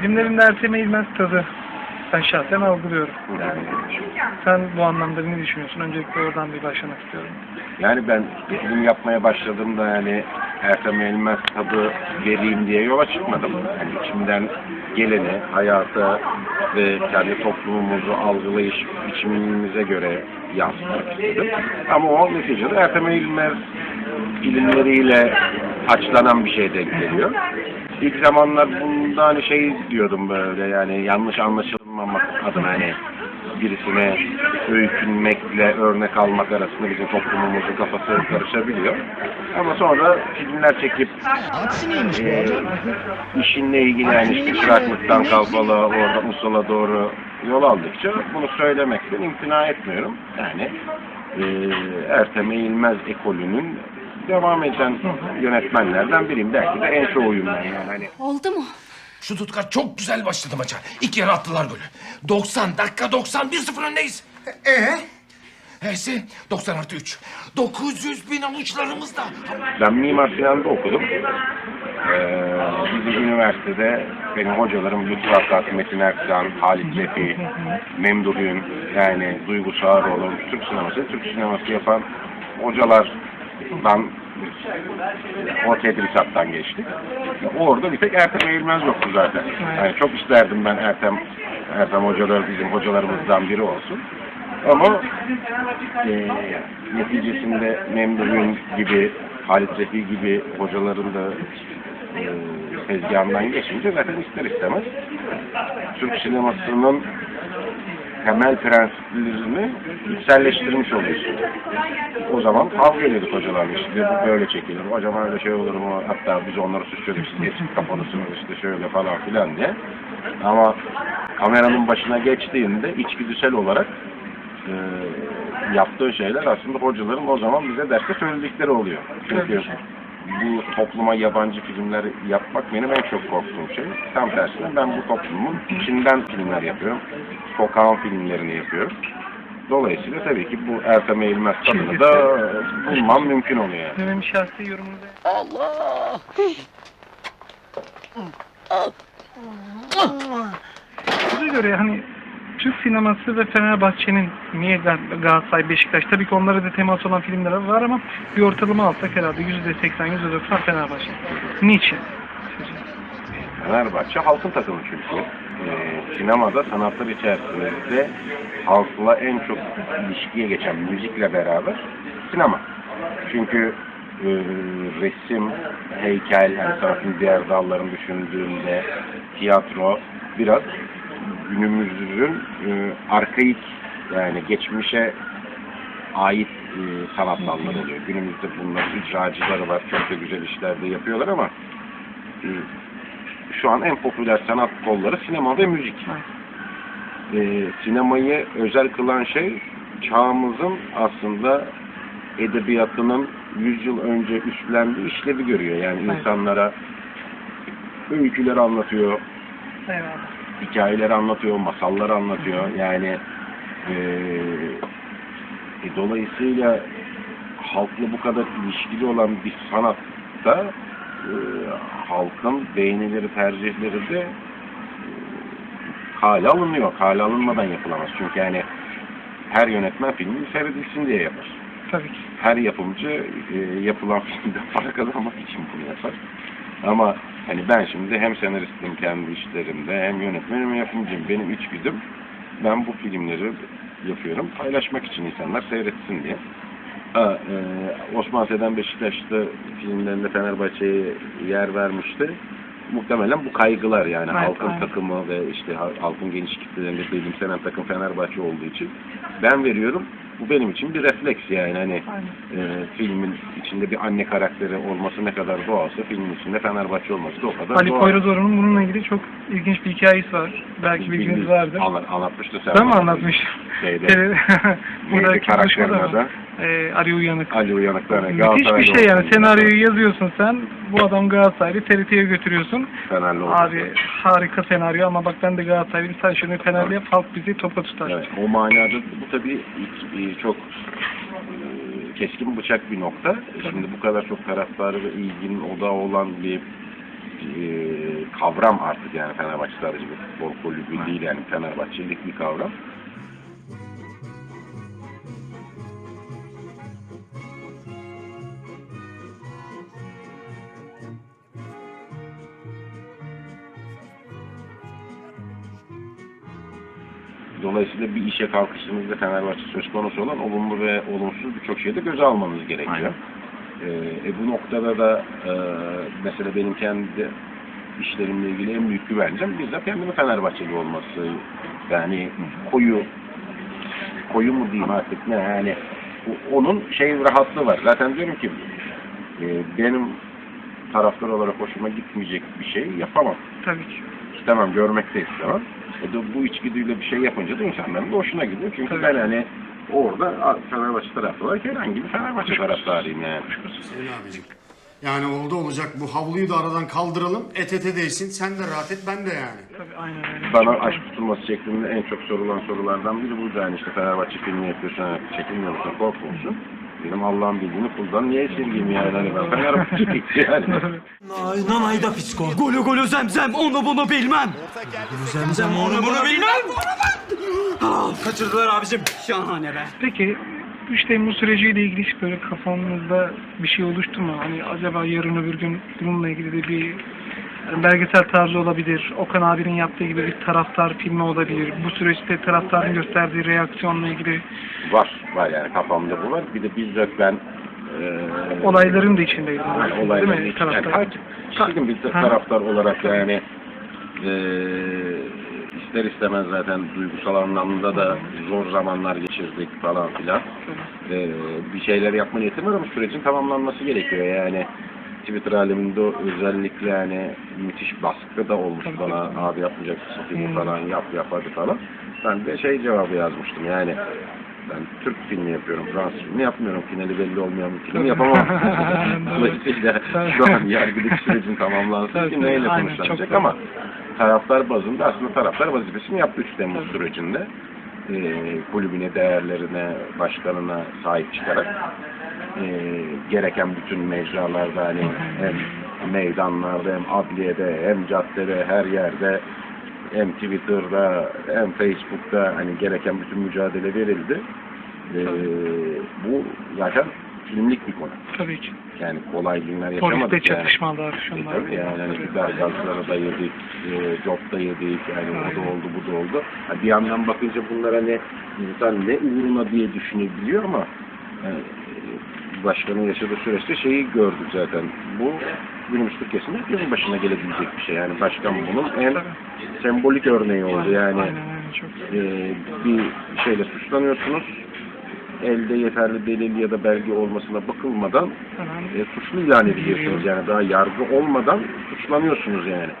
Filmlerinde Ertem Eğilmez tadı ben şahsen algılıyorum. Yani sen bu anlamda ne düşünüyorsun? Öncelikle oradan bir başlamak istiyorum. Yani ben film yapmaya başladığımda yani Ertem Elmez tadı vereyim diye yola çıkmadım. Yani içimden geleni hayata ve kendi toplumumuzu algılayış biçimimize göre yansıtmak istedim. Ama o neticede Ertem Elmez filmleriyle açlanan bir şey denk geliyor. İlk zamanlar bunda hani şey diyordum böyle yani yanlış anlaşılmamak adına hani birisine öykünmekle örnek almak arasında bizim toplumumuzun kafası karışabiliyor. Ama sonra filmler çekip e, işinle ilgili yani işte çıraklıktan kalfalı orada usula doğru yol aldıkça bunu söylemekten imtina etmiyorum. Yani e, Ertem Eğilmez ekolünün devam eden yönetmenlerden biriyim. Belki de en çoğuyum ben yani. Hani Oldu mu? Şu tutkal çok güzel başladı maça. İlk yarı attılar golü. 90 dakika 90 1-0 öndeyiz. Ee? Heyse 90 artı 3. 900 bin avuçlarımız da. Ben Mimar Sinan'da okudum. Ee, bizim üniversitede benim hocalarım Lütfü Akkat, Metin Erksan, Halit Lefi, Memduh Ün, yani Duygu Sağaroğlu, Türk sineması, Türk sineması yapan hocalardan o tedrisattan geçtik. Orada bir tek Ertem Eğilmez yoktu zaten. Yani çok isterdim ben Ertem Ertem hocalar bizim hocalarımızdan biri olsun. Ama e, neticesinde Memduh'un gibi, Halit Refi gibi hocaların da e, tezgahından geçince zaten ister istemez Türk sinemasının temel prensiplerini içselleştirmiş oluyorsun. O zaman kavga ediyorduk hocalarla işte böyle çekilir, acaba öyle şey olur mu? Hatta biz onları suçluyorduk, siz geçip kapalısınız işte şöyle falan filan diye. Ama kameranın başına geçtiğinde içgüdüsel olarak e, yaptığı şeyler aslında hocaların o zaman bize derste söyledikleri oluyor. Çünkü bu topluma yabancı filmler yapmak benim en çok korktuğum şey. Tam tersine ben bu toplumun içinden filmler yapıyorum. Sokağın filmlerini yapıyorum. Dolayısıyla tabii ki bu Ertem Eğilmez tadını da bulmam mümkün oluyor yani. Benim şahsi yorumum da Allah! Size göre hani Türk sineması ve Fenerbahçe'nin niye Gal- Galatasaray, Beşiktaş tabii ki onlara da temas olan filmler var ama bir ortalama alsak herhalde %80, %90 Fenerbahçe. Niçin? Fenerbahçe halkın takımı çünkü. Ee, sinemada sanatlar içerisinde halkla en çok ilişkiye geçen müzikle beraber sinema. Çünkü e, resim, heykel, yani sanatın diğer dallarını düşündüğünde tiyatro biraz günümüzün e, arkaik yani geçmişe ait e, sanat dalları oluyor. Günümüzde bunların icracıları var. Çok da güzel işler de yapıyorlar ama e, şu an en popüler sanat kolları sinema ve müzik. E, sinemayı özel kılan şey çağımızın aslında edebiyatının 100 yıl önce üstlendiği işlevi görüyor. Yani Evet. insanlara öyküler anlatıyor, Eyvallah. Hikayeleri anlatıyor, masalları anlatıyor. Yani e, e, dolayısıyla halkla bu kadar ilişkili olan bir sanatta e, halkın beğenileri, tercihleri de e, kale alınıyor. Kale alınmadan yapılamaz. Çünkü yani her yönetmen filmi seyredilsin diye yapar. Tabii ki. Her yapımcı e, yapılan filmde para kazanmak için bunu yapar. Ama hani ben şimdi hem senaristim kendi işlerimde hem yönetmenim hem yapımcıyım. Benim içgüdüm ben bu filmleri yapıyorum paylaşmak için insanlar seyretsin diye. Ha, e, Osman Seden Beşiktaş'ta filmlerinde Fenerbahçe'ye yer vermişti. Muhtemelen bu kaygılar yani Evet, halkın aynen. takımı ve işte ha- halkın geniş kitlelerinde benimsenen takım Fenerbahçe olduğu için ben veriyorum. Bu benim için bir refleks yani hani e, filmin içinde bir anne karakteri olması ne kadar doğalsa filmin içinde Fenerbahçe olması da o kadar Ali doğal. Poyrazoğlu'nun bununla ilgili çok ilginç bir hikayesi var. Belki bilginiz vardır. Anla- anlatmıştı sen. Ben mi anlatmıştım? Şeyde, Buradaki karakterin konuşmada adı? mı? Ee, Ali Uyanık. Ali Uyanık'tan. Müthiş bir şey yani. Senaryoyu yazıyorsun sen. Bu adam Galatasaraylı. TRT'ye götürüyorsun. Fenerli oldu. Abi harika senaryo ama bak ben de Galatasaraylıyım. Sen şunu Fenerli yap. Halk bizi topa tutar. Evet, o manada bu tabii ilk- çok e, keskin bıçak bir nokta. Şimdi bu kadar çok taraftarı ve ilginin odağı olan bir e, kavram artık yani Fenerbahçe sadece bir futbol kulübü değil yani Fenerbahçelik bir kavram. Dolayısıyla bir işe kalkıştığınızda Fenerbahçe söz konusu olan olumlu ve olumsuz birçok şeyde göze almanız gerekiyor. Ee, e, bu noktada da e, mesela benim kendi işlerimle ilgili en büyük güvencem bizzat kendimin Fenerbahçeli olması. Yani koyu koyu mu diyeyim artık ne yani onun şey rahatlığı var. Zaten diyorum ki e, benim taraftar olarak hoşuma gitmeyecek bir şey yapamam Tabii ki. istemem, görmek de istemem. E de bu içgüdüyle bir şey yapınca da insanların da hoşuna gidiyor. Çünkü Tabii. ben hani orada Fenerbahçe taraftarı olarak herhangi bir Fenerbahçe taraftarıyım yani. Hüseyin abicim. Yani oldu olacak bu havluyu da aradan kaldıralım. Et ete değsin. Sen de rahat et ben de yani. Tabii aynen öyle. Bana aşk tutulması şeklinde en çok sorulan sorulardan biri buydu. Yani işte Fenerbahçe filmi yapıyorsun, hani çekinmiyor musun, korkmuyor musun? Benim Allah'ın bildiğini kuldan niye esirgeyim yani? Hani ben Fenerbahçeliyim yani. Aynen ayda fisko. Golü golü zemzem onu bunu bilmem. Zemzem onu bunu bilmem. Ah, Kaçırdılar abicim. Şahane be. Peki 3 Temmuz süreciyle ilgili hiç böyle kafanızda bir şey oluştu mu? Hani acaba yarın öbür gün bununla ilgili de bir belgesel tarzı olabilir. Okan abinin yaptığı gibi bir taraftar filmi olabilir. Bu süreçte taraftarın gösterdiği reaksiyonla ilgili var, var yani kafamda bu var. Bir de bizzat ben e, olayların da içindeydim. Yani Değil olayların mi? içi- yani Taraftar. takip kişiydim Ha. taraftar olarak yani e, ister istemez zaten duygusal anlamda da zor zamanlar geçirdik falan filan. E, bir şeyler yapma niyetim var ama sürecin tamamlanması gerekiyor yani. Twitter aleminde özellikle yani müthiş baskı da olmuş bana abi yapmayacaksın filmi Hmm. falan yap yap hadi falan. Ben de şey cevabı yazmıştım yani ben Türk filmi yapıyorum, Fransız filmi yapmıyorum. Finali belli olmayan bir film yapamam. Dolayısıyla şu an yargıdaki sürecin aynen, sonuçlanacak çok ama taraftar bazında aslında taraftar vazifesini yaptı 3 Temmuz Tabii. sürecinde. Ee, kulübüne, değerlerine, başkanına sahip çıkarak ee, gereken bütün mecralarda hani hem meydanlarda hem adliyede hem caddede her yerde hem Twitter'da hem Facebook'ta hani gereken bütün mücadele verildi. Ee, bu zaten filmlik bir konu. Tabii ki. Yani kolay günler yaşamadık Poliste yani. çatışmalar E, şunlar. tabii yani hani biber gazları da yedik, e, job da yedik, yani o da oldu bu da oldu. Ha, bir yandan bakınca bunlar hani insan ne uğruna diye düşünebiliyor ama e, başkanın yaşadığı süreçte şeyi gördük zaten. Bu günümüz Türkiye'sinde herkesin başına gelebilecek bir şey. Yani başkan bunun en sembolik örneği oldu. Yani e, bir şeyle suçlanıyorsunuz. Elde yeterli delil ya da belge olmasına bakılmadan e, suçlu ilan ediliyorsunuz yani daha yargı olmadan suçlanıyorsunuz yani.